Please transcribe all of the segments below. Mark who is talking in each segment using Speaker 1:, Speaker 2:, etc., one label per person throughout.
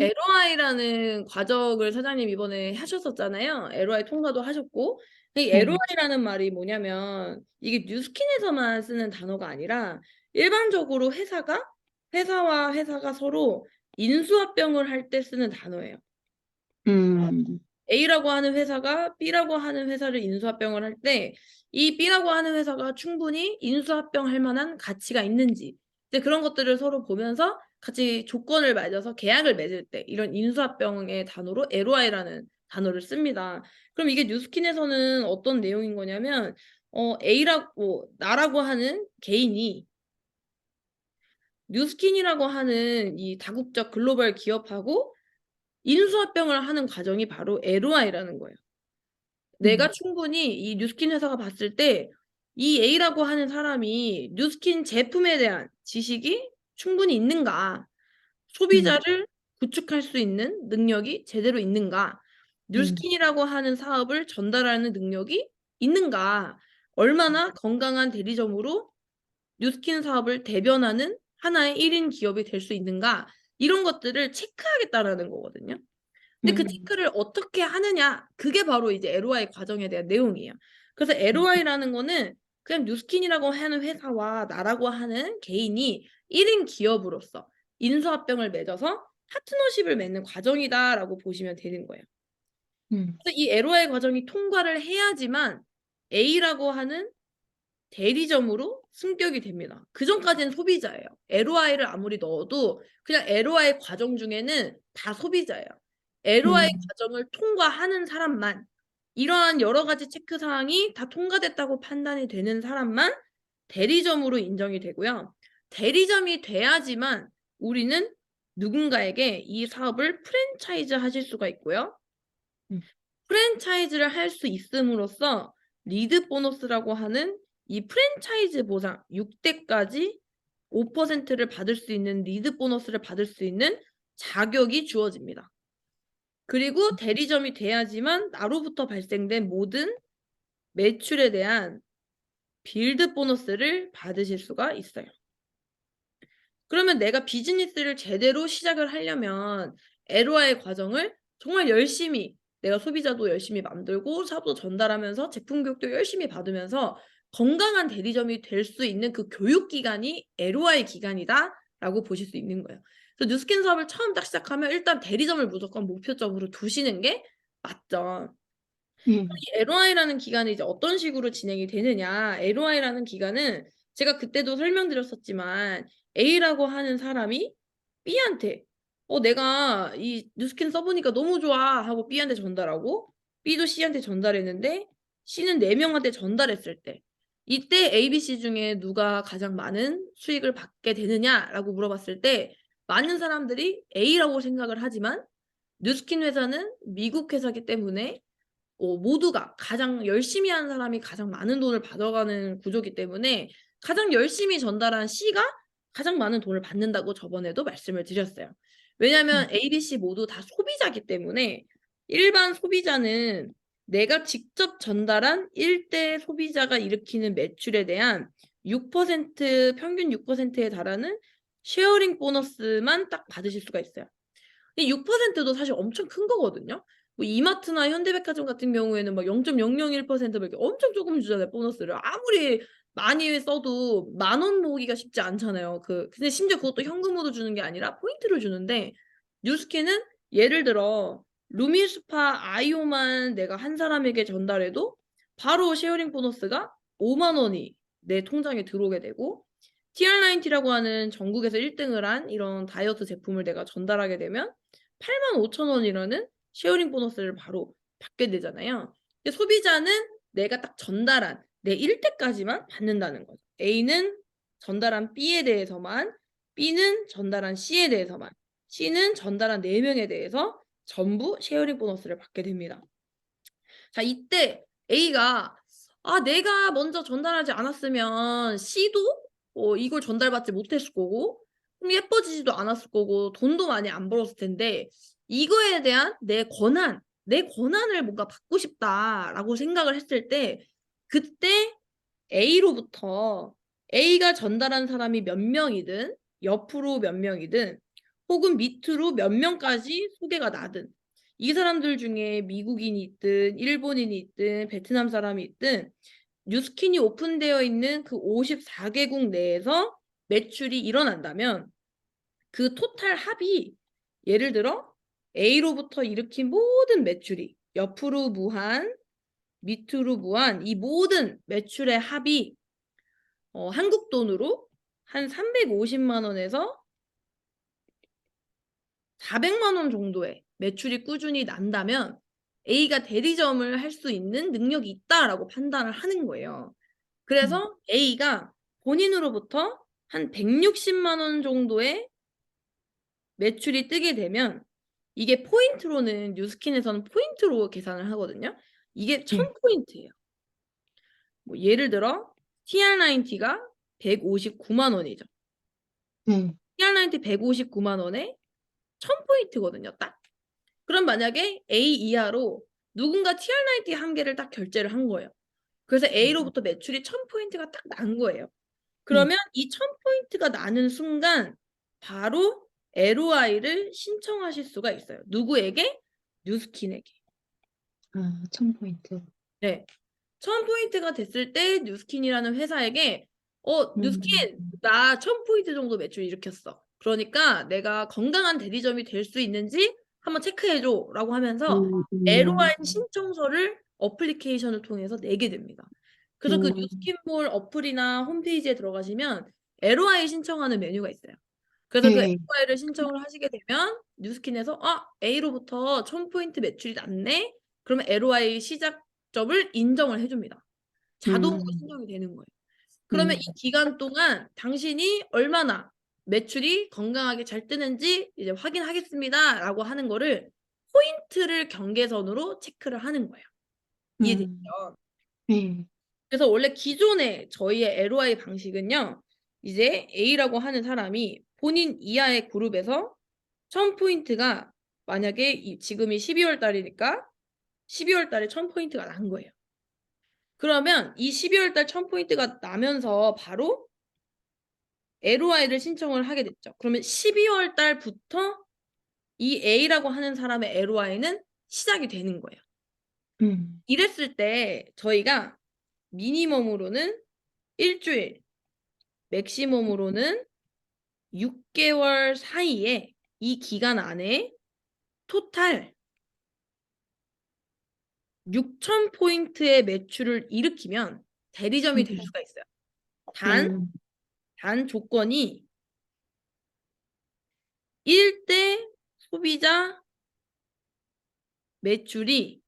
Speaker 1: 음. LOI라는 과정을 사장님 이번에 하셨었잖아요. LOI 통과도 하셨고. 이
Speaker 2: 네.
Speaker 1: LOI라는 말이 뭐냐면 이게 뉴스킨에서만 쓰는 단어가 아니라 일반적으로 회사가 회사와 회사가 서로 인수합병을 할 때 쓰는 단어예요.
Speaker 2: 음.
Speaker 1: A라고 하는 회사가 B라고 하는 회사를 인수합병을 할 때 이 B라고 하는 회사가 충분히 인수합병할 만한 가치가 있는지 이제 그런 것들을 서로 보면서 같이 조건을 맺어서 계약을 맺을 때 이런 인수합병의 단어로 LOI라는 단어를 씁니다. 그럼 이게 뉴스킨에서는 어떤 내용인 거냐면 어 A라고 나라고 하는 개인이 뉴스킨이라고 하는 이 다국적 글로벌 기업하고 인수합병을 하는 과정이 바로 LOI라는 거예요. 내가
Speaker 2: 음.
Speaker 1: 충분히 이 뉴스킨 회사가 봤을 때 이 A라고 하는 사람이 뉴스킨 제품에 대한 지식이 충분히 있는가?
Speaker 2: 음.
Speaker 1: 소비자를 구축할 수 있는 능력이 제대로 있는가?
Speaker 2: 음.
Speaker 1: 뉴스킨이라고 하는 사업을 전달하는 능력이 있는가? 얼마나 건강한 대리점으로 뉴스킨 사업을 대변하는 하나의 1인 기업이 될 수 있는가? 이런 것들을 체크하겠다라는 거거든요. 근데 그
Speaker 2: 음.
Speaker 1: 체크를 어떻게 하느냐 그게 바로 이제 LOI 과정에 대한 내용이에요. 그래서
Speaker 2: 음.
Speaker 1: LOI라는 거는 그냥 뉴스킨이라고 하는 회사와 나라고 하는 개인이 1인 기업으로서 인수합병을 맺어서 파트너십을 맺는 과정이다라고 보시면 되는 거예요.
Speaker 2: 음.
Speaker 1: 그래서 이 LOI 과정이 통과를 해야지만 A라고 하는 대리점으로 승격이 됩니다. 그 전까지는 소비자예요. LOI를 아무리 넣어도 그냥 LOI 과정 중에는 다 소비자예요. LOI
Speaker 2: 음.
Speaker 1: 과정을 통과하는 사람만 이러한 여러 가지 체크 사항이 다 통과됐다고 판단이 되는 사람만 대리점으로 인정이 되고요. 대리점이 돼야지만 우리는 누군가에게 이 사업을 프랜차이즈 하실 수가 있고요.
Speaker 2: 음.
Speaker 1: 프랜차이즈를 할 수 있음으로써 리드 보너스라고 하는 이 프랜차이즈 보상 6대까지 5%를 받을 수 있는 리드 보너스를 받을 수 있는 자격이 주어집니다. 그리고 대리점이 돼야지만 나로부터 발생된 모든 매출에 대한 빌드 보너스를 받으실 수가 있어요. 그러면 내가 비즈니스를 제대로 시작을 하려면 LOI 과정을 정말 열심히 내가 소비자도 열심히 만들고 사업도 전달하면서 제품 교육도 열심히 받으면서 건강한 대리점이 될 수 있는 그 교육 기간이 LOI 기간이다라고 보실 수 있는 거예요. 그래서 뉴스킨 사업을 처음 딱 시작하면 일단 대리점을 무조건 목표적으로 두시는 게 맞죠.
Speaker 2: 음.
Speaker 1: 이 LOI라는 기간이 이제 어떤 식으로 진행이 되느냐. LOI라는 기간은 제가 그때도 설명드렸었지만 A라고 하는 사람이 B한테 어 내가 이 뉴스킨 써 보니까 너무 좋아 하고 B한테 전달하고 B도 C한테 전달했는데 C는 4 명한테 전달했을 때 이때 ABC 중에 누가 가장 많은 수익을 받게 되느냐라고 물어봤을 때 많은 사람들이 A라고 생각을 하지만 뉴스킨 회사는 미국 회사이기 때문에 어 모두가 가장 열심히 하는 사람이 가장 많은 돈을 받아가는 구조이기 때문에 가장 열심히 전달한 C가 가장 많은 돈을 받는다고 저번에도 말씀을 드렸어요. 왜냐하면
Speaker 2: 음.
Speaker 1: A, B, C 모두 다 소비자이기 때문에 일반 소비자는 내가 직접 전달한 1대 소비자가 일으키는 매출에 대한 6% 평균 6%에 달하는 쉐어링 보너스만 딱 받으실 수가 있어요. 이 6%도 사실 엄청 큰 거거든요. 뭐 이마트나 현대백화점 같은 경우에는 막 0.001%막 이렇게 엄청 조금 주잖아요, 보너스를. 아무리 많이 써도 만 원 모으기가 쉽지 않잖아요. 그 근데 심지어 그것도 현금으로 주는 게 아니라 포인트를 주는데 뉴스킨은 예를 들어 루미스파 아이오만 내가 한 사람에게 전달해도 바로 쉐어링 보너스가 50,000 원이 내 통장에 들어오게 되고 TR90라고 하는 전국에서 1 등을 한 이런 다이어트 제품을 내가 전달하게 되면 85,000 원이라는 쉐어링 보너스를 바로 받게 되잖아요. 근데 소비자는 내가 딱 전달한 내 1대까지만 받는다는 거죠. A는 전달한 B에 대해서만, B는 전달한 C에 대해서만, C는 전달한 4 명에 대해서 전부 쉐어링 보너스를 받게 됩니다. 자 이때 A가 '아 내가 먼저 전달하지 않았으면 C도 어 이걸 전달받지 못했을 거고 좀 예뻐지지도 않았을 거고 돈도 많이 안 벌었을 텐데 이거에 대한 내 권한, 내 권한을 뭔가 받고 싶다.'라고 생각을 했을 때 그때 A로부터 A가 전달한 사람이 몇 명이든 옆으로 몇 명이든 혹은 밑으로 몇 명까지 소개가 나든 이 사람들 중에 미국인이 있든 일본인이 있든 베트남 사람이 있든 뉴스킨이 오픈되어 있는 그 54개국 내에서 매출이 일어난다면 그 토탈 합이 예를 들어 A로부터 일으킨 모든 매출이 옆으로 무한, 밑으로 무한 이 모든 매출의 합이 어, 한국 돈으로 한 350만 원에서 400만 원 정도의 매출이 꾸준히 난다면 A가 대리점을 할 수 있는 능력이 있다라고 판단을 하는 거예요. 그래서 A가 본인으로부터 한 160만 원 정도의 매출이 뜨게 되면 이게 포인트로는 뉴스킨에서는 포인트로 계산을 하거든요. 이게 1000포인트예요. 뭐 예를 들어 TR90가 159만 원이죠.
Speaker 2: 네.
Speaker 1: TR90 159만 원에 1000포인트거든요, 딱. 그럼 만약에 A 이하로 누군가 TR90 한 개를 딱 결제를 한 거예요. 그래서 A로부터 매출이 1000포인트가 딱 난 거예요. 그러면 이 1000포인트가 나는 순간 바로 LOI를 신청하실 수가 있어요. 누구에게? 뉴스킨에게.
Speaker 2: 아, 1000포인트.
Speaker 1: 네. 1000포인트가 됐을 때 뉴스킨이라는 회사에게 어, 뉴스킨
Speaker 2: 음.
Speaker 1: 나 1000포인트 정도 매출 일으켰어. 그러니까 내가 건강한 대리점이 될 수 있는지 한번 체크해 줘라고 하면서
Speaker 2: 음, 음.
Speaker 1: LOI 신청서를 어플리케이션을 통해서 내게 됩니다. 그래서 그
Speaker 2: 음.
Speaker 1: 뉴스킨몰 어플이나 홈페이지에 들어가시면 LOI 신청하는 메뉴가 있어요. 그래서 그
Speaker 2: 네.
Speaker 1: LOI를 신청을 하시게 되면 뉴스킨에서 아, A로부터 1000포인트 매출이 났네. 그러면 LOI 시작점을 인정을 해 줍니다. 자동으로
Speaker 2: 음.
Speaker 1: 신청이 되는 거예요. 그러면
Speaker 2: 음.
Speaker 1: 이 기간 동안 당신이 얼마나 매출이 건강하게 잘 뜨는지 이제 확인하겠습니다 라고 하는 거를 포인트를 경계선으로 체크를 하는 거예요. 이해되시죠?
Speaker 2: 음. 네.
Speaker 1: 그래서 원래 기존의 저희의 LOI 방식은요. 이제 A라고 하는 사람이 본인 이하의 그룹에서 1000포인트가 만약에 이 지금이 12월 달이니까 12월 달에 1000포인트가 난 거예요. 그러면 이 12월 달 1000포인트가 나면서 바로 LOI를 신청을 하게 됐죠. 그러면 12월 달부터 이 A라고 하는 사람의 LOI는 시작이 되는 거예요.
Speaker 2: 음.
Speaker 1: 이랬을 때 저희가 미니멈으로는 일주일, 맥시멈으로는 6개월 사이에 이 기간 안에 토탈 6,000 포인트의 매출을 일으키면 대리점이 될
Speaker 2: 음.
Speaker 1: 수가 있어요. 단,
Speaker 2: 음.
Speaker 1: 단 조건이 1대 소비자 매출이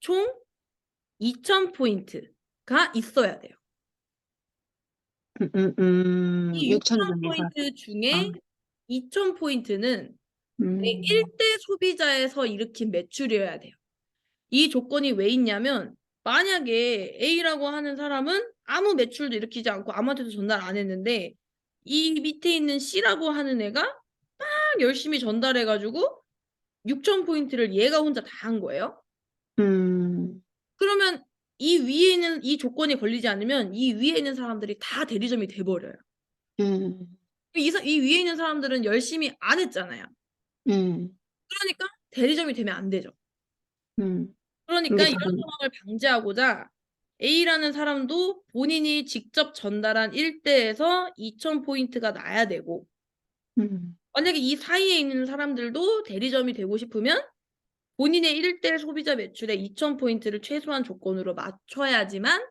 Speaker 1: 총 2,000 포인트가 있어야 돼요.
Speaker 2: 음, 음, 음.
Speaker 1: 이
Speaker 2: 6,000
Speaker 1: 6,000
Speaker 2: 중에서.
Speaker 1: 포인트 중에
Speaker 2: 아.
Speaker 1: 2,000 포인트는 내
Speaker 2: 음.
Speaker 1: 1대 소비자에서 일으킨 매출이어야 돼요. 이 조건이 왜 있냐면 만약에 A라고 하는 사람은 아무 매출도 일으키지 않고 아무한테도 전달 안 했는데 이 밑에 있는 C라고 하는 애가 막 열심히 전달해 가지고 6,000 포인트를 얘가 혼자 다 한 거예요.
Speaker 2: 음.
Speaker 1: 그러면 이 위에 있는 이 조건이 걸리지 않으면 이 위에 있는 사람들이 다 대리점이 돼 버려요.
Speaker 2: 음.
Speaker 1: 이사이 위에 있는 사람들은 열심히 안 했잖아요.
Speaker 2: 음.
Speaker 1: 그러니까 대리점이 되면 안 되죠.
Speaker 2: 음.
Speaker 1: 그러니까
Speaker 2: 근데
Speaker 1: 이런
Speaker 2: 그건
Speaker 1: 상황을 방지하고자 A라는 사람도 본인이 직접 전달한 1대에서 2,000 포인트가 나야 되고
Speaker 2: 음.
Speaker 1: 만약에 이 사이에 있는 사람들도 대리점이 되고 싶으면 본인의 1대 소비자 매출의 2,000 포인트를 최소한 조건으로 맞춰야지만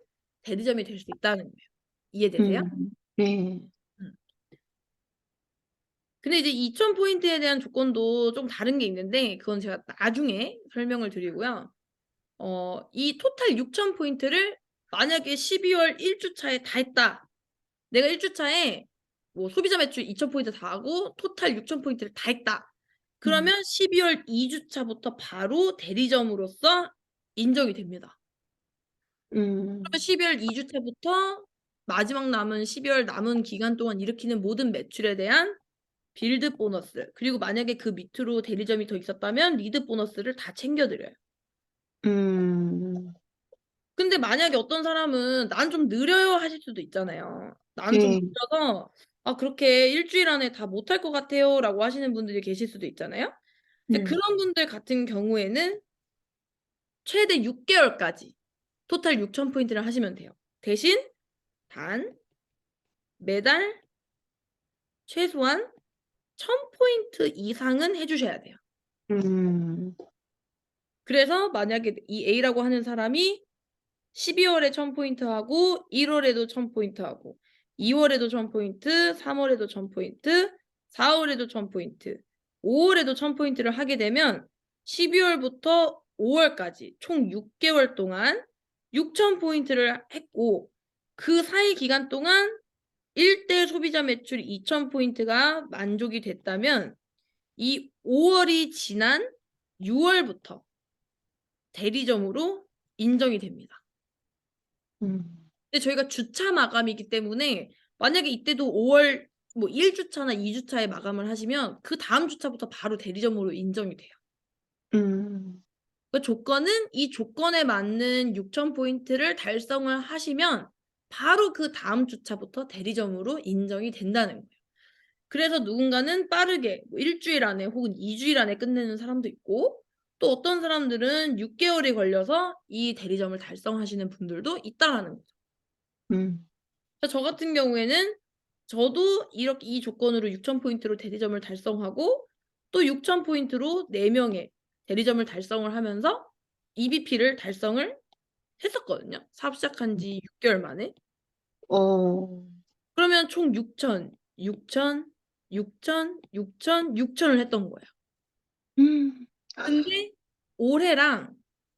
Speaker 1: 대리점이 될 수 있다는 거예요. 이해되세요?
Speaker 2: 음. 네.
Speaker 1: 근데 이제 2,000 포인트에 대한 조건도 좀 다른 게 있는데 그건 제가 나중에 설명을 드리고요. 어 이 토탈 6,000 포인트를 만약에 12월 1 주차에 다 했다. 내가 1 주차에 뭐 소비자 매출 2,000 포인트 다 하고 토탈 6,000 포인트를 다 했다. 그러면 12월 2 주차부터 바로 대리점으로서 인정이 됩니다.
Speaker 2: 음.
Speaker 1: 그러면 12월 2 주차부터 마지막 남은 12월 남은 기간 동안 일으키는 모든 매출에 대한 빌드 보너스 그리고 만약에 그 밑으로 대리점이 더 있었다면 리드 보너스를 다 챙겨 드려요.
Speaker 2: 음.
Speaker 1: 근데 만약에 어떤 사람은 "난 좀 느려요." 하실 수도 있잖아요. "나는 좀
Speaker 2: 네.
Speaker 1: 느려서 아 그렇게 일주일 안에 다 못 할 것 같아요라고 하시는 분들이 계실 수도 있잖아요. 근데
Speaker 2: 음.
Speaker 1: 그런 분들 같은 경우에는 최대 6 개월까지 토탈 6,000 포인트를 하시면 돼요. 대신 단 매달 최소한 1,000 포인트 이상은 해 주셔야 돼요.
Speaker 2: 음.
Speaker 1: 그래서 만약에 이 A라고 하는 사람이 12월에 1,000 포인트 하고 1월에도 1,000 포인트 하고 2월에도 1,000 포인트, 3월에도 1,000 포인트, 4월에도 1,000 포인트, 5월에도 1,000 포인트를 하게 되면 12월부터 5월까지 총 6개월 동안 6,000 포인트를 했고 그 사이 기간 동안 1대 소비자 매출 2,000 포인트가 만족이 됐다면 이 5월이 지난 6월부터 대리점으로 인정이 됩니다.
Speaker 2: 음.
Speaker 1: 근데 저희가 주차 마감이기 때문에 만약에 이때도 5월 뭐 1주차나 2주차에 마감을 하시면 그 다음 주차부터 바로 대리점으로 인정이 돼요.
Speaker 2: 음.
Speaker 1: 그 조건은 이 조건에 맞는 6,000 포인트를 달성을 하시면 바로 그 다음 주차부터 대리점으로 인정이 된다는 거예요. 그래서 누군가는 빠르게 뭐 1주일 안에 혹은 2주일 안에 끝내는 사람도 있고 또 어떤 사람들은 6개월이 걸려서 이 대리점을 달성하시는 분들도 있다라는 거죠.
Speaker 2: 음.
Speaker 1: 저 같은 경우에는 저도 이렇게 이 조건으로 6,000 포인트로 대리점을 달성하고 또 6,000 포인트로 4명의 대리점을 달성을 하면서 EBP를 달성을 했었거든요. 사업 시작한 지 6개월 만에.
Speaker 2: 어.
Speaker 1: 그러면 총 6,000, 6,000, 6,000, 6,000, 6,000을 했던 거예요.
Speaker 2: 음.
Speaker 1: 근데 올해랑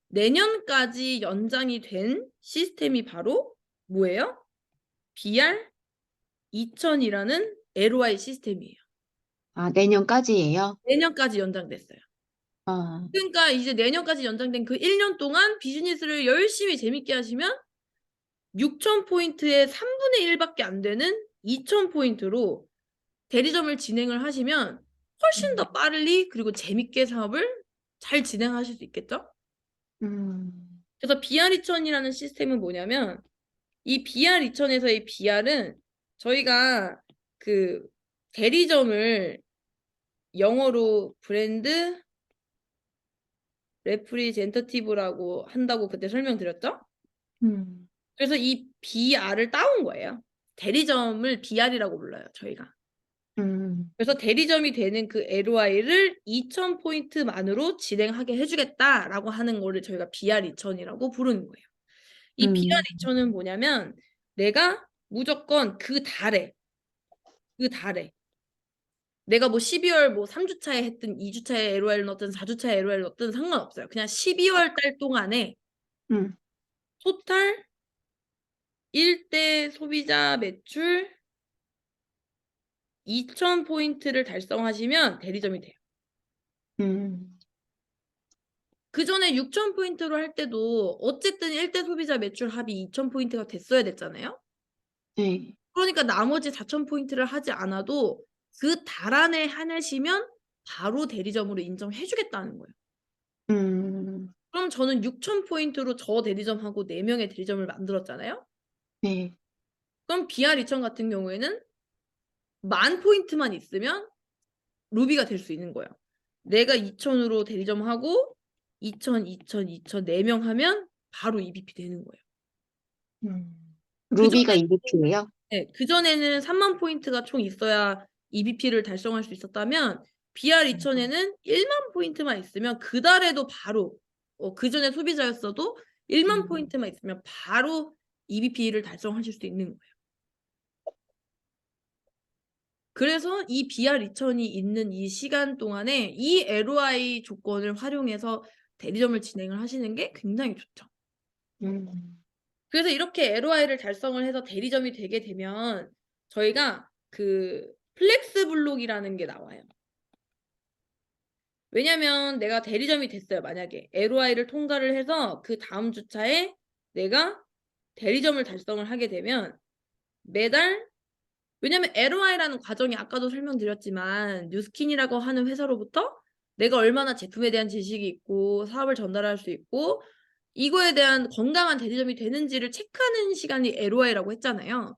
Speaker 1: 내년까지 연장이 된 시스템이 바로 뭐예요? BR 2000이라는 LOI 시스템이에요.
Speaker 2: 아, 내년까지예요?
Speaker 1: 내년까지 연장됐어요.
Speaker 2: 아.
Speaker 1: 그러니까 이제 내년까지 연장된 그 1년 동안 비즈니스를 열심히 재밌게 하시면 6,000 포인트의 3분의 1 밖에 안 되는 2,000 포인트로 대리점을 진행을 하시면 훨씬 더 빠르리 그리고 재밌게 사업을 잘 진행하실 수 있겠죠?
Speaker 2: 음.
Speaker 1: 그래서 BR2000이라는 시스템은 뭐냐면 이 BR2000에서의 BR은 저희가 그 대리점을 영어로 브랜드 레프리젠터티브라고 한다고 그때 설명드렸죠?
Speaker 2: 음.
Speaker 1: 그래서 이 BR을 따온 거예요. 대리점을 BR이라고 불러요, 저희가.
Speaker 2: 음.
Speaker 1: 그래서 대리점이 되는 그 LOI를 2,000 포인트만으로 진행하게 해 주겠다라고 하는 거를 저희가 BR2000이라고 부르는 거예요. 이
Speaker 2: 음.
Speaker 1: BR2000은 뭐냐면 내가 무조건 그 달에 그 달에 내가 뭐 12월 뭐 3주차에 했든 2주차에 LOI를 넣든 4주차에 LOI를 넣든 상관없어요. 그냥 12월 달 동안에
Speaker 2: 음.
Speaker 1: 토탈 1대 소비자 매출 2,000 포인트를 달성하시면 대리점이 돼요.
Speaker 2: 음.
Speaker 1: 그 전에 6,000 포인트로 할 때도 어쨌든 1대 소비자 매출 합이 2,000 포인트가 됐어야 됐잖아요.
Speaker 2: 네.
Speaker 1: 그러니까 나머지 4,000 포인트를 하지 않아도 그 달 안에 해내시면 바로 대리점으로 인정해 주겠다는 거예요.
Speaker 2: 음.
Speaker 1: 그럼 저는 6,000 포인트로 저 대리점하고 4명의 대리점을 만들었잖아요.
Speaker 2: 네.
Speaker 1: 그럼 BR2000 같은 경우에는 만 포인트만 있으면 루비가 될 수 있는 거예요. 내가 2,000으로 대리점하고 2,000, 2,000, 2,000 4명 하면 바로 EBP 되는 거예요.
Speaker 2: 음. 루비가 EBP예요?
Speaker 1: 네. 그전에는 30,000 포인트가 총 있어야 EBP를 달성할 수 있었다면 BR2000에는 10,000 포인트만 있으면 그 달에도 바로 어 그 전에 소비자였어도 10,000
Speaker 2: 음.
Speaker 1: 포인트만 있으면 바로 EBP를 달성하실 수 있는 거예요. 그래서 이 BR2000이 있는 이 시간 동안에 이 LOI 조건을 활용해서 대리점을 진행을 하시는 게 굉장히 좋죠.
Speaker 2: 음.
Speaker 1: 그래서 이렇게 LOI를 달성을 해서 대리점이 되게 되면 저희가 그 플렉스 블록이라는 게 나와요. 왜냐면 내가 대리점이 됐어요, 만약에. LOI를 통과를 해서 그 다음 주차에 내가 대리점을 달성을 하게 되면 매달 왜냐면 LOI라는 과정이 아까도 설명드렸지만 뉴스킨이라고 하는 회사로부터 내가 얼마나 제품에 대한 지식이 있고 사업을 전달할 수 있고 이거에 대한 건강한 대리점이 되는지를 체크하는 시간이 LOI라고 했잖아요.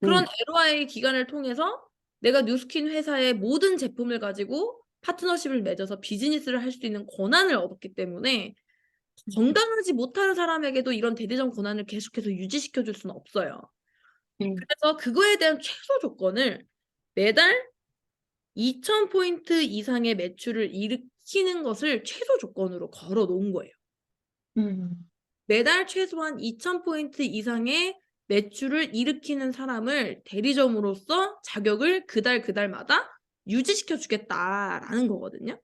Speaker 1: 그런
Speaker 2: 네.
Speaker 1: LOI 기간을 통해서 내가 뉴스킨 회사의 모든 제품을 가지고 파트너십을 맺어서 비즈니스를 할 수 있는 권한을 얻었기 때문에
Speaker 2: 음.
Speaker 1: 건강하지 못한 사람에게도 이런 대리점 권한을 계속해서 유지시켜 줄 수는 없어요.
Speaker 2: 네.
Speaker 1: 그래서 그거에 대한 최소 조건을 매달 2,000 포인트 이상의 매출을 일으키는 것을 최소 조건으로 걸어 놓은 거예요.
Speaker 2: 음.
Speaker 1: 매달 최소한 2,000 포인트 이상의 매출을 일으키는 사람을 대리점으로서 자격을 그달 그달마다 유지시켜 주겠다라는 거거든요.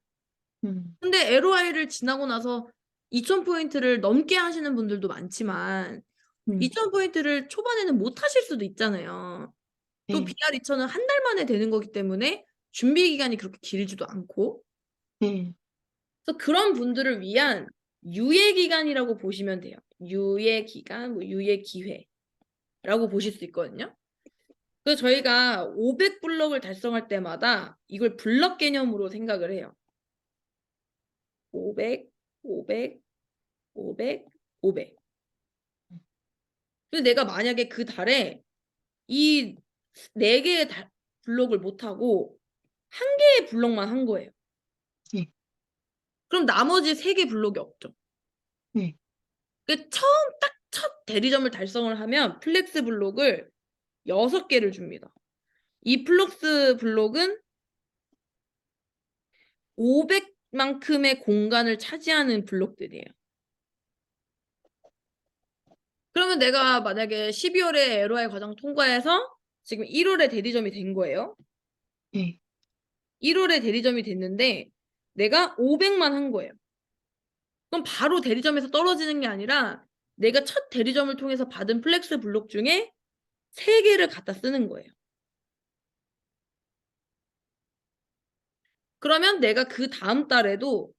Speaker 2: 음.
Speaker 1: 근데 LOI를 지나고 나서 2,000 포인트를 넘게 하시는 분들도 많지만
Speaker 2: 음.
Speaker 1: 2,000 포인트를 초반에는 못 하실 수도 있잖아요. 또
Speaker 2: 네.
Speaker 1: BR 2,000은 한달 만에 되는 거기 때문에 준비 기간이 그렇게 길지도 않고
Speaker 2: 네.
Speaker 1: 그래서 그런 분들을 위한 유예 기간이라고 보시면 돼요. 유예 기간, 뭐 유예 기회라고 보실 수 있거든요. 그래서 저희가 500 블럭을 달성할 때마다 이걸 블럭 개념으로 생각을 해요. 500, 500, 500, 500. 그래서 내가 만약에 그 달에 이 4개의 달 블럭을 못 하고 1개의 블럭만 한 거예요.
Speaker 2: 네.
Speaker 1: 그럼 나머지 3개 블럭이 없죠.
Speaker 2: 네.
Speaker 1: 그 처음 딱 첫 대리점을 달성을 하면 플렉스 블록을 6개를 줍니다. 이 플럭스 블록은 500 만큼의 공간을 차지하는 블록들이에요. 그러면 내가 만약에 12월에 LOI 과정 통과해서 지금 1월에 대리점이 된 거예요.
Speaker 2: 네.
Speaker 1: 1월에 대리점이 됐는데 내가 500만 한 거예요. 그럼 바로 대리점에서 떨어지는 게 아니라 내가 첫 대리점을 통해서 받은 플렉스 블록 중에 3개를 갖다 쓰는 거예요. 그러면 내가 그 다음 달에도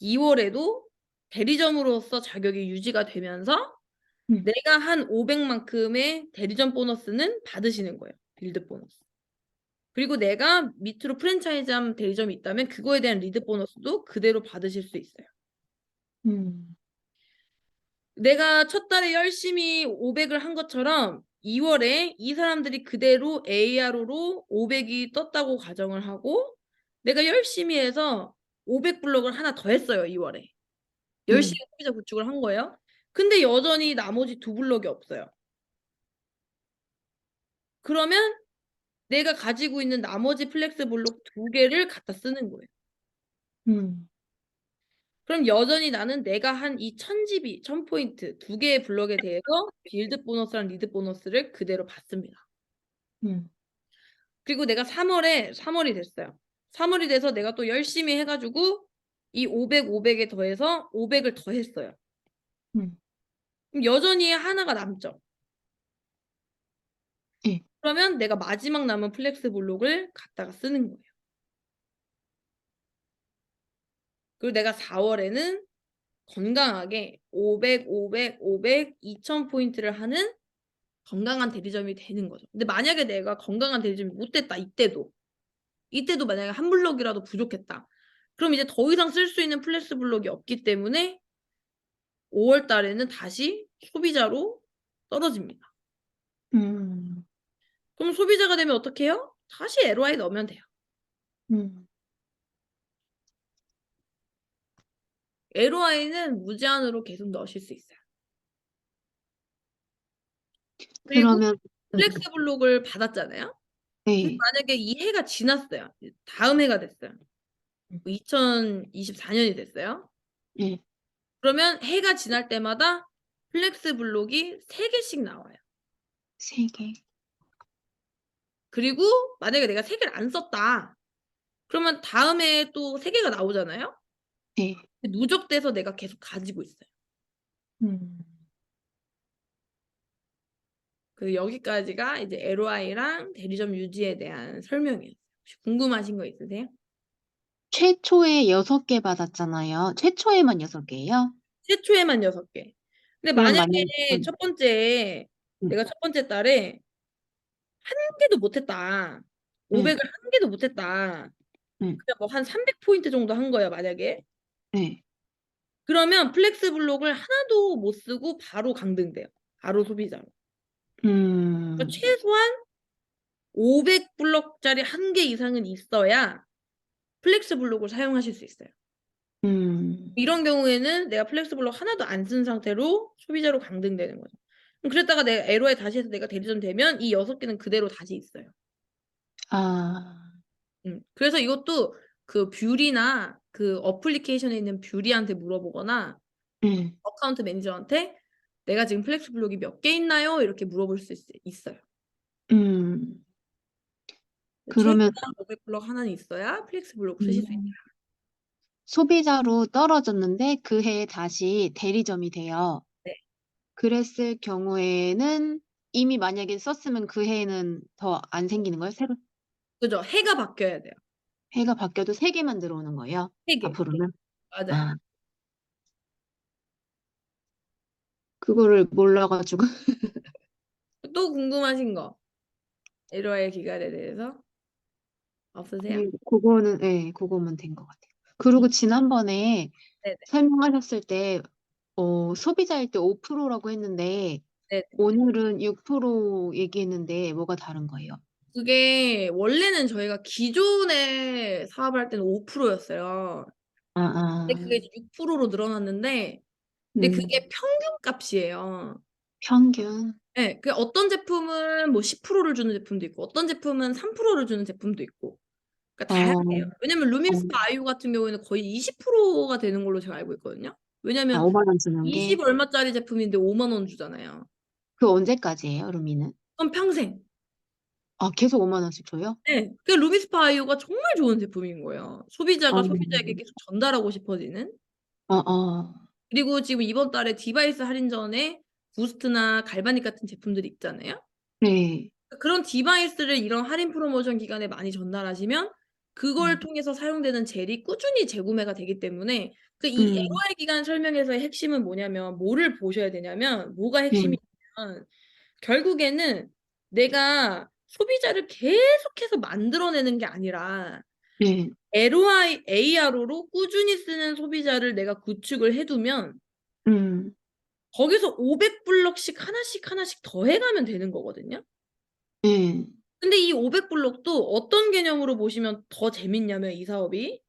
Speaker 1: 2월에도 대리점으로서 자격이 유지가 되면서
Speaker 2: 음.
Speaker 1: 내가 한 500만큼의 대리점 보너스는 받으시는 거예요. 빌드 보너스. 그리고 내가 밑으로 프랜차이즈한 대리점이 있다면 그거에 대한 리드 보너스도 그대로 받으실 수 있어요.
Speaker 2: 음.
Speaker 1: 내가 첫 달에 열심히 500을 한 것처럼 2월에 이 사람들이 그대로 ARO로 500이 떴다고 가정을 하고 내가 열심히 해서 500 블럭을 하나 더 했어요, 2월에. 열심히 소비자 구축을 한 거예요. 근데 여전히 나머지 두 블럭이 없어요. 그러면 내가 가지고 있는 나머지 플렉스 블록 두 개를 갖다 쓰는 거예요.
Speaker 2: 음.
Speaker 1: 그럼 여전히 나는 내가 한이 1000GB, 1000포인트 두 개의 블럭에 대해서 빌드 보너스랑 리드 보너스를 그대로 받습니다.
Speaker 2: 음.
Speaker 1: 그리고 내가 3월에 3월이 됐어요. 3월이 돼서 내가 또 열심히 해 가지고 이 500, 500에 더해서 500을 더 했어요.
Speaker 2: 음.
Speaker 1: 그럼 여전히 하나가 남죠.
Speaker 2: 예.
Speaker 1: 그러면 내가 마지막 남은 플렉스 블록을 갖다가 쓰는 거예요. 그리고 내가 4월에는 건강하게 500, 500, 500, 2000 포인트를 하는 건강한 대리점이 되는 거죠. 근데 만약에 내가 건강한 대리점이 못 됐다 이때도 이때도 만약에 한 블록이라도 부족했다. 그럼 이제 더 이상 쓸 수 있는 플렉스 블록이 없기 때문에 5월 달에는 다시 소비자로 떨어집니다.
Speaker 2: 음.
Speaker 1: 그럼 소비자가 되면 어떻게 해요? 다시 LOI 넣으면 돼요.
Speaker 2: 음.
Speaker 1: LOI는 무제한으로 계속 넣으실 수 있어요.
Speaker 2: 그러면
Speaker 1: 플렉스 블록을 받았잖아요.
Speaker 2: 네.
Speaker 1: 만약에 이 해가 지났어요. 다음 해가 됐어요.
Speaker 2: 음.
Speaker 1: 2024년이 됐어요.
Speaker 2: 네.
Speaker 1: 그러면 해가 지날 때마다 플렉스 블록이 3개씩 나와요.
Speaker 2: 3개.
Speaker 1: 그리고 만약에 내가 3개를 안 썼다. 그러면 다음 해에 또 3개가 나오잖아요.
Speaker 2: 네.
Speaker 1: 누적돼서 내가 계속 가지고 있어요.
Speaker 2: 음.
Speaker 1: 그 여기까지가 이제 LOI랑 대리점 유지에 대한 설명이에요. 혹시 궁금하신 거 있으세요?
Speaker 2: 최초에 6개 받았잖아요. 최초에만 6개예요?
Speaker 1: 최초에만 6개. 근데
Speaker 2: 그럼
Speaker 1: 만약에
Speaker 2: 만약에 음.
Speaker 1: 첫 번째
Speaker 2: 음.
Speaker 1: 내가 첫 번째 달에 한 개도 못 했다. 500을 한 개도 못 했다.
Speaker 2: 음.
Speaker 1: 그냥 뭐 한 300 포인트 정도 한 거예요, 만약에.
Speaker 2: 네.
Speaker 1: 그러면 플렉스 블록을 하나도 못 쓰고 바로 강등돼요. 바로 소비자로.
Speaker 2: 음.
Speaker 1: 그러니까 최소한 500 블럭짜리 한개 이상은 있어야 플렉스 블록을 사용하실 수 있어요.
Speaker 2: 음,
Speaker 1: 이런 경우에는 내가 플렉스 블록 하나도 안 쓴 상태로 소비자로 강등되는 거죠. 그랬다가 내가 에로에 다시 해서 내가 대리점 되면 이 여섯 개는 그대로 다시 있어요.
Speaker 2: 아,
Speaker 1: 음, 그래서 이것도 그 뷰리나 그 어플리케이션에 있는 뷰리한테 물어보거나
Speaker 2: 네.
Speaker 1: 어카운트 매니저한테 내가 지금 플렉스 블록이 몇 개 있나요? 이렇게 물어볼 수 있, 있어요.
Speaker 2: 음, 그러면-
Speaker 1: 최소한 500블록 하나는 있어야 플렉스 블록 쓰실 수 있다.
Speaker 2: 음, 소비자로 떨어졌는데 그 해에 다시 대리점이 돼요.
Speaker 1: 네.
Speaker 2: 그랬을 경우에는 이미 만약에 썼으면 그 해에는 더 안 생기는 거예요? 새로
Speaker 1: 그죠? 해가 바뀌어야 돼요.
Speaker 2: 해가 바뀌어도 세 개만 들어오는 거예요?
Speaker 1: 세 개.
Speaker 2: 앞으로는?
Speaker 1: 맞아요.
Speaker 2: 아, 그거를 몰라가지고.
Speaker 1: 또 궁금하신 거? 에러의 기간에 대해서 없으세요?
Speaker 2: 네, 그거는, 네, 그거면 된 것 같아요. 그리고 지난번에
Speaker 1: 네네.
Speaker 2: 설명하셨을 때, 어, 소비자일 때 5%라고 했는데,
Speaker 1: 네네.
Speaker 2: 오늘은 6% 얘기했는데, 뭐가 다른 거예요?
Speaker 1: 그게 원래는 저희가 기존에 사업할 때는 5%였어요.
Speaker 2: 아, 아,
Speaker 1: 근데 그게 6%로 늘어났는데 근데
Speaker 2: 음,
Speaker 1: 그게 평균 값이에요.
Speaker 2: 평균.
Speaker 1: 네, 그 어떤 제품은 뭐 10%를 주는 제품도 있고 어떤 제품은 3%를 주는 제품도 있고 그러니까 다양해요.
Speaker 2: 어,
Speaker 1: 왜냐면 루밍스파
Speaker 2: 어.
Speaker 1: 아이유 같은 경우에는 거의 20%가 되는 걸로 제가 알고 있거든요.
Speaker 2: 아,
Speaker 1: 왜냐면
Speaker 2: 5만 원 주는 게?
Speaker 1: 20 얼마짜리 제품인데 5만 원 주잖아요.
Speaker 2: 그 언제까지예요, 루미는?
Speaker 1: 그럼 평생.
Speaker 2: 아, 계속 5만 원씩 줘요?
Speaker 1: 네, 그 루미스파 아이유가 정말 좋은 제품인 거예요. 소비자가
Speaker 2: 어.
Speaker 1: 소비자에게 계속 전달하고 싶어지는.
Speaker 2: 어, 어,
Speaker 1: 그리고 지금 이번 달에 디바이스 할인전에 부스트나 갈바닉 같은 제품들이 있잖아요.
Speaker 2: 네,
Speaker 1: 그런 디바이스를 이런 할인 프로모션 기간에 많이 전달하시면 그걸
Speaker 2: 음.
Speaker 1: 통해서 사용되는 젤이 꾸준히 재구매가 되기 때문에 그이
Speaker 2: 음.
Speaker 1: LOI 기간 설명에서의 핵심은 뭐냐면 뭐를 보셔야 되냐면 뭐가 핵심이냐면 결국에는 내가 소비자를 계속해서 만들어내는 게 아니라
Speaker 2: 네,
Speaker 1: LOI, ARO로 꾸준히 쓰는 소비자를 내가 구축을 해두면
Speaker 2: 음,
Speaker 1: 거기서 500블럭씩 하나씩 하나씩 더해가면 되는 거거든요.
Speaker 2: 네,
Speaker 1: 근데 이 500블럭도 어떤 개념으로 보시면 더 재밌냐면 이 사업이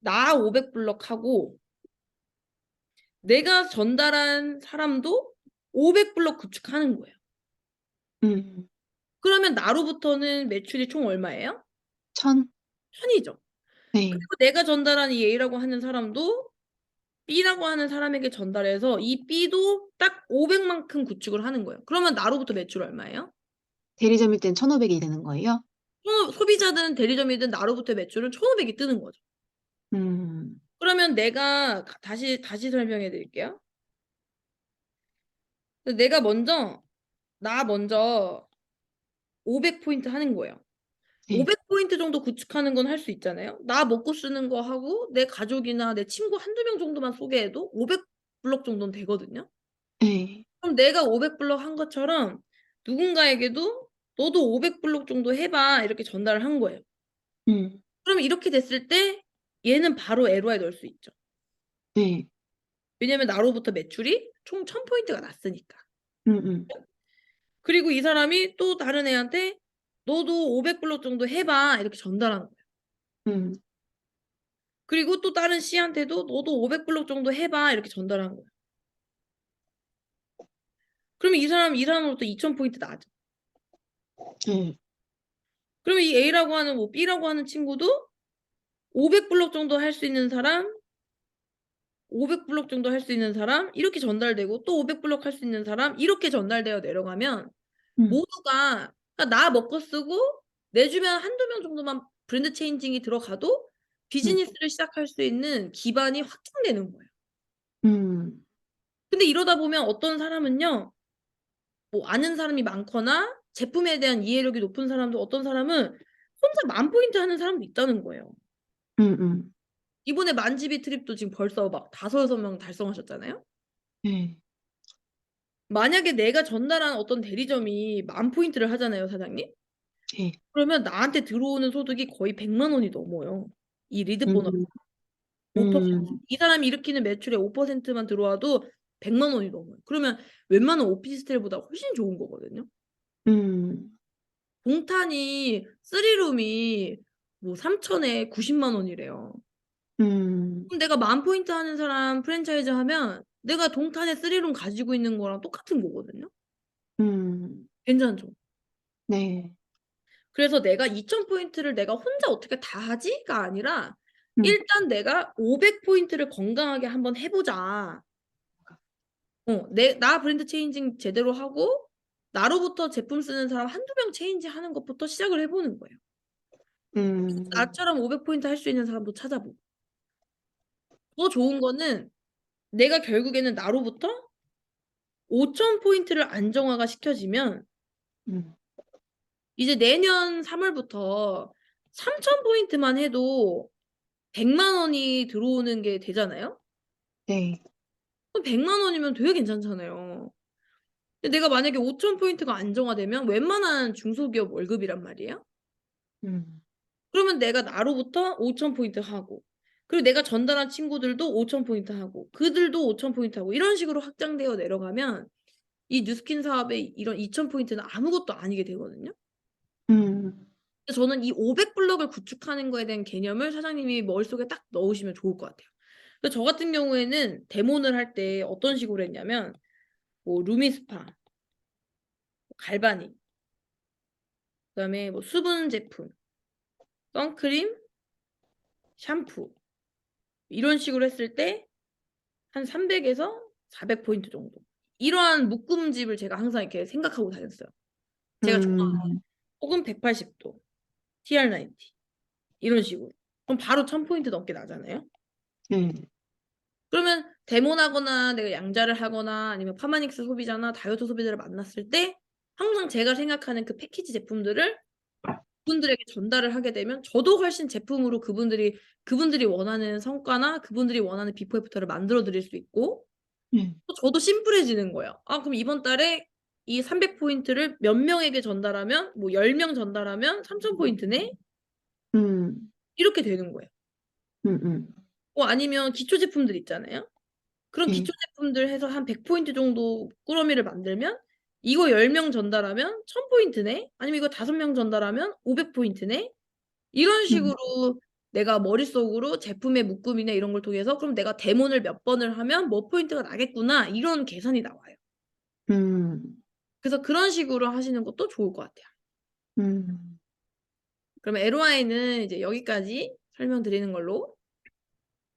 Speaker 1: 나 500블럭하고 내가 전달한 사람도 500블럭 구축하는 거예요.
Speaker 2: 음,
Speaker 1: 그러면 나로부터는 매출이 총 얼마예요?
Speaker 2: 천?
Speaker 1: 천이죠.
Speaker 2: 네,
Speaker 1: 그리고 내가 전달한 이 A라고 하는 사람도 B라고 하는 사람에게 전달해서 이 B도 딱 500만큼 구축을 하는 거예요. 그러면 나로부터 매출 얼마예요?
Speaker 2: 대리점일 땐 1,500이 되는 거예요?
Speaker 1: 소- 소비자든 대리점이든 나로부터 매출은 1,500이 뜨는 거죠.
Speaker 2: 음,
Speaker 1: 그러면 내가 가- 다시 다시 설명해 드릴게요. 내가 먼저 나 먼저 500포인트 하는 거예요.
Speaker 2: 네.
Speaker 1: 500포인트 정도 구축하는 건 할 수 있잖아요. 나 먹고 쓰는 거 하고 내 가족이나 내 친구 한두 명 정도만 소개해도 500블럭 정도는 되거든요.
Speaker 2: 네,
Speaker 1: 그럼 내가 500블럭 한 것처럼 누군가에게도 너도 500블럭 정도 해봐 이렇게 전달을 한 거예요.
Speaker 2: 음,
Speaker 1: 그럼 이렇게 됐을 때 얘는 바로 에로에 넣을 수 있죠.
Speaker 2: 네,
Speaker 1: 왜냐면 나로부터 매출이 총 1000포인트가 났으니까.
Speaker 2: 음, 음,
Speaker 1: 그리고 이 사람이 또 다른 애한테 너도 500블럭 정도 해봐 이렇게 전달하는 거예요.
Speaker 2: 음,
Speaker 1: 그리고 또 다른 C한테도 너도 500블럭 정도 해봐 이렇게 전달하는 거예요. 그러면 이 사람 이 사람으로부터 2000포인트 나죠.
Speaker 2: 네,
Speaker 1: 그러면 이 A라고 하는 뭐 B라고 하는 친구도 500블럭 정도 할 수 있는 사람 500블럭 정도 할 수 있는 사람 이렇게 전달되고 또 500블럭 할수 있는 사람 이렇게 전달되어 내려가면
Speaker 2: 음,
Speaker 1: 모두가 그러니까 나 먹고 쓰고 내 주변 한두 명 정도만 브랜드 체인징이 들어가도 비즈니스를 시작할 수 있는 기반이 확장되는 거예요.
Speaker 2: 음,
Speaker 1: 근데 이러다 보면 어떤 사람은요. 뭐 아는 사람이 많거나 제품에 대한 이해력이 높은 사람도 어떤 사람은 혼자 만 포인트 하는 사람도 있다는 거예요.
Speaker 2: 음, 음,
Speaker 1: 이번에 만지비 트립도 지금 벌써 막 다섯 여섯 명 달성하셨잖아요.
Speaker 2: 네,
Speaker 1: 만약에 내가 전달한 어떤 대리점이 만 포인트를 하잖아요, 사장님.
Speaker 2: 네,
Speaker 1: 그러면 나한테 들어오는 소득이 거의 100만 원이 넘어요. 이 리드
Speaker 2: 음,
Speaker 1: 보너스.
Speaker 2: 음,
Speaker 1: 5%. 이 사람이 일으키는 매출의 5%만 들어와도 100만 원이 넘어요. 그러면 웬만한 오피스텔보다 훨씬 좋은 거거든요.
Speaker 2: 음,
Speaker 1: 동탄이 3룸이 뭐 3천에 90만 원이래요.
Speaker 2: 음.
Speaker 1: 그럼 내가 만 포인트 하는 사람 프랜차이즈 하면 내가 동탄에 3룸 가지고 있는 거랑 똑같은 거거든요.
Speaker 2: 음.
Speaker 1: 괜찮죠?
Speaker 2: 네.
Speaker 1: 그래서 내가 2,000 포인트를 내가 혼자 어떻게 다 하지?가 아니라
Speaker 2: 음.
Speaker 1: 일단 내가 500 포인트를 건강하게 한번 해 보자. 어, 내 나 브랜드 체인징 제대로 하고 나로부터 제품 쓰는 사람 1-2명 체인지 하는 것부터 시작을 해 보는 거예요.
Speaker 2: 음.
Speaker 1: 나처럼 500 포인트 할 수 있는 사람도 찾아보고. 더 좋은 거는 내가 결국에는 나로부터 5,000 포인트를 안정화가 시켜지면
Speaker 2: 음.
Speaker 1: 이제 내년 3월부터 3,000 포인트만 해도 100만 원이 들어오는 게 되잖아요.
Speaker 2: 네.
Speaker 1: 그럼 100만 원이면 되게 괜찮잖아요. 근데 내가 만약에 5,000 포인트가 안정화되면 웬만한 중소기업 월급이란 말이에요.
Speaker 2: 음.
Speaker 1: 그러면 내가 나로부터 5,000 포인트 하고 그리고 내가 전달한 친구들도 5,000 포인트 하고 그들도 5,000 포인트 하고 이런 식으로 확장되어 내려가면 이 뉴스킨 사업의 이런 2,000 포인트는 아무것도 아니게 되거든요.
Speaker 2: 음.
Speaker 1: 저는 이 500 블럭을 구축하는 거에 대한 개념을 사장님이 머릿속에 딱 넣으시면 좋을 것 같아요. 저 같은 경우에는 데모를 할 때 어떤 식으로 했냐면 뭐 루미스파 갈바닉 그다음에 뭐 수분 제품, 선크림, 샴푸 이런 식으로 했을 때 한 300에서 400 포인트 정도. 이러한 묶음집을 제가 항상 이렇게 생각하고 다녔어요. 제가 좋아하는
Speaker 2: 음.
Speaker 1: 혹은 180도, TR90 이런 식으로. 그럼 바로 1000 포인트 넘게 나잖아요.
Speaker 2: 네.
Speaker 1: 그러면 데모나거나 내가 양자를 하거나 아니면 파마닉스 소비자나 다이어트 소비자를 만났을 때 항상 제가 생각하는 그 패키지 제품들을 그분들에게 전달을 하게 되면 저도 훨씬 제품으로 그분들이 그분들이 원하는 성과나 그분들이 원하는 비포 애프터를 만들어 드릴 수 있고
Speaker 2: 네.
Speaker 1: 또 저도 심플해지는 거예요. 아 그럼 이번 달에 이 300 포인트를 몇 명에게 전달하면 뭐 10명 전달하면 3,000 포인트네.
Speaker 2: 음.
Speaker 1: 이렇게 되는 거예요.
Speaker 2: 음 음.
Speaker 1: 어 아니면 기초 제품들 있잖아요. 그런
Speaker 2: 네.
Speaker 1: 기초 제품들 해서 한 100 포인트 정도 꾸러미를 만들면 이거 10명 전달하면 1000 포인트네. 아니면 이거 5명 전달하면 500 포인트네. 이런
Speaker 2: 음.
Speaker 1: 식으로 내가 머릿속으로 제품의 묶음이나 이런 걸 통해서 그럼 내가 데모를 몇 번을 하면 뭐 포인트가 나겠구나 이런 계산이 나와요.
Speaker 2: 음.
Speaker 1: 그래서 그런 식으로 하시는 것도 좋을 것 같아요.
Speaker 2: 음.
Speaker 1: 그러면 LOI는 이제 여기까지 설명드리는 걸로